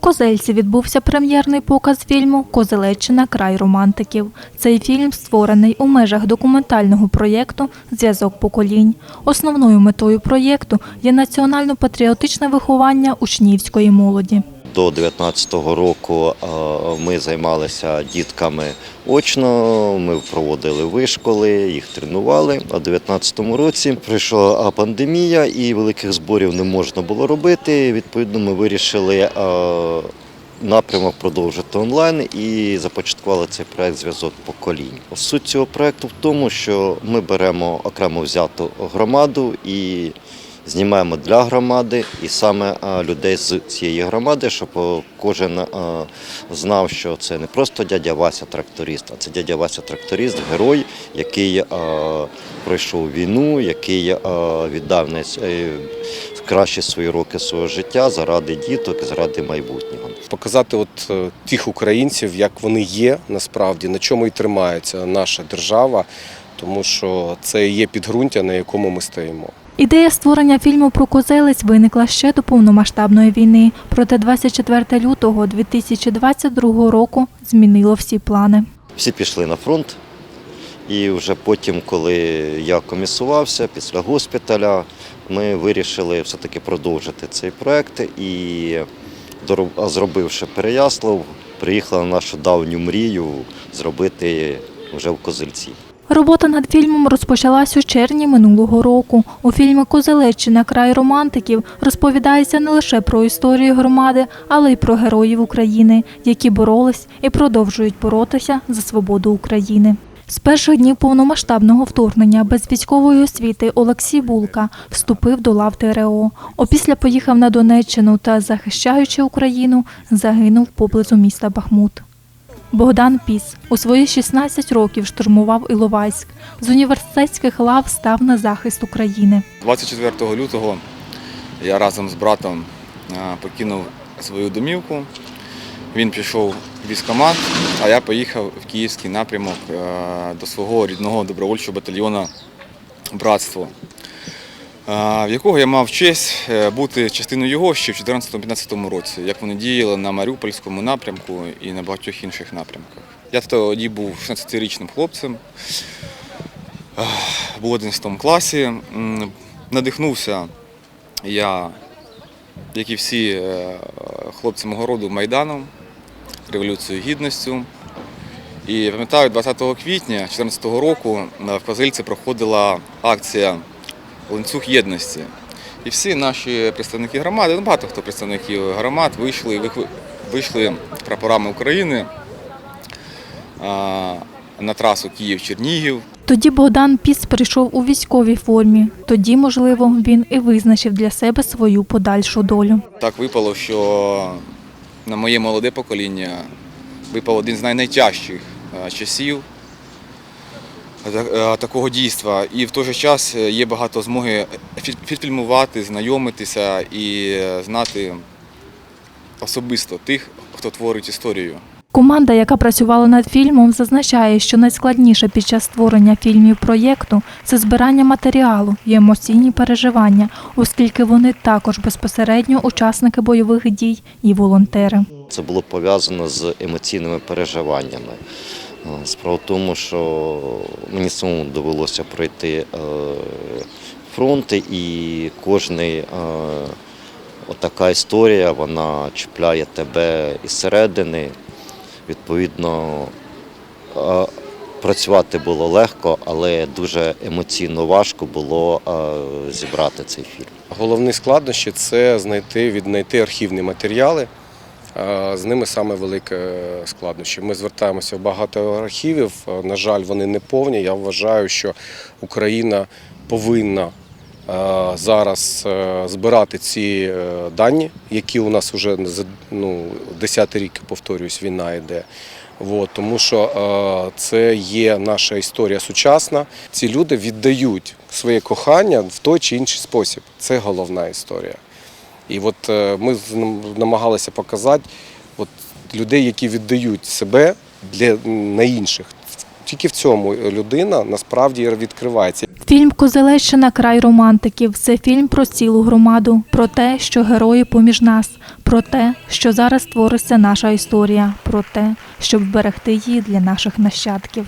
Козельці відбувся прем'єрний показ фільму Козелеччина край романтиків. Цей фільм створений у межах документального проєкту Зв'язок поколінь. Основною метою проєкту є національно-патріотичне виховання учнівської молоді. До 19-го року ми займалися дітками очно, ми проводили вишколи, їх тренували. А в 19-му році прийшла пандемія і великих зборів не можна було робити. Відповідно, ми вирішили напрямок продовжити онлайн і започаткували цей проект Зв'язок поколінь. Суть цього проекту в тому, що ми беремо окремо взяту громаду і знімаємо для громади і саме людей з цієї громади, щоб кожен знав, що це не просто дядя Вася тракторист, а це дядя Вася тракторист, герой, який пройшов війну, який віддав е, кращі свої роки свого життя заради діток, заради майбутнього. показати от е, тих українців, як вони є насправді, на чому і тримається наша держава, тому що це є підґрунтя, на якому ми стоїмо. Ідея створення фільму про козелець виникла ще до повномасштабної війни. Проте 24 лютого 2022 року змінило всі плани. Всі пішли на фронт, і вже потім, коли я комісувався після госпіталя, ми вирішили все-таки продовжити цей проект і, зробивши Переяслав, приїхали на нашу давню мрію зробити вже в Козельці. Робота над фільмом розпочалась у червні минулого року. У фільмі Козелеччина край романтиків розповідається не лише про історію громади, але й про героїв України, які боролись і продовжують боротися за свободу України. З перших днів повномасштабного вторгнення без військової освіти Олексій Булка вступив до лав ТРО. Опісля поїхав на Донеччину та, захищаючи Україну, загинув поблизу міста Бахмут. Богдан Піс у свої 16 років штурмував Іловайськ. З університетських лав став на захист України. 24 лютого я разом з братом е, покинув свою домівку. Він пішов в військкомат, а я поїхав в київський напрямок е, до свого рідного добровольчого батальйону Братство, в якого я мав честь е, бути частиною його ще в 2014-2015 році, як вони діяли на Маріупольському напрямку і на багатьох інших напрямках. Я тоді був 16-річним хлопцем, був в 11 класі. Надихнувся я, як і всі е, хлопці мого роду, Майданом, Революцією Гідністю. І пам'ятаю, 20 квітня 2014 року е, в Козельці проходила акція Ланцюг єдності. І всі наші представники громади, ну багато хто представників громад вийшли, вийшли прапорами України на трасу Київ-Чернігів. Тоді Богдан Піс прийшов у військовій формі. Тоді, можливо, він і визначив для себе свою подальшу долю. Так випало, що на моє молоде покоління випав один з най- найтяжчих е, часів такого дійства. І в той же час е, є багато змоги фі- фільмувати, знайомитися і е, знати особисто тих, хто творить історію. Команда, яка працювала над фільмом, зазначає, що найскладніше під час створення фільмів проєкту це збирання матеріалу і емоційні переживання, оскільки вони також безпосередньо учасники бойових дій і волонтери. Це було пов'язано з емоційними переживаннями. Е, Справа в тому, що мені самому довелося пройти е, фронти, і кожна така історія вона чіпляє тебе із середини. Відповідно, е, працювати було легко, але дуже емоційно важко було е, зібрати цей фільм. Головні складнощі це знайти, віднайти архівні матеріали. З ними саме велике складнощі. Ми звертаємося в багато архівів. На жаль, вони не повні. Я вважаю, що Україна повинна зараз збирати ці е, дані, які у нас вже ну, 10 рік, повторюсь, війна йде. От, тому що це є наша історія сучасна. Ці люди віддають своє кохання в той чи інший спосіб. Це головна історія. І от е, ми намагалися показати от, людей, які віддають себе для, на інших. тільки в цьому людина насправді відкривається. Фільм Козелещина край романтиків це фільм про цілу громаду, про те, що герої поміж нас, про те, що зараз твориться наша історія, про те, щоб вберегти її для наших нащадків.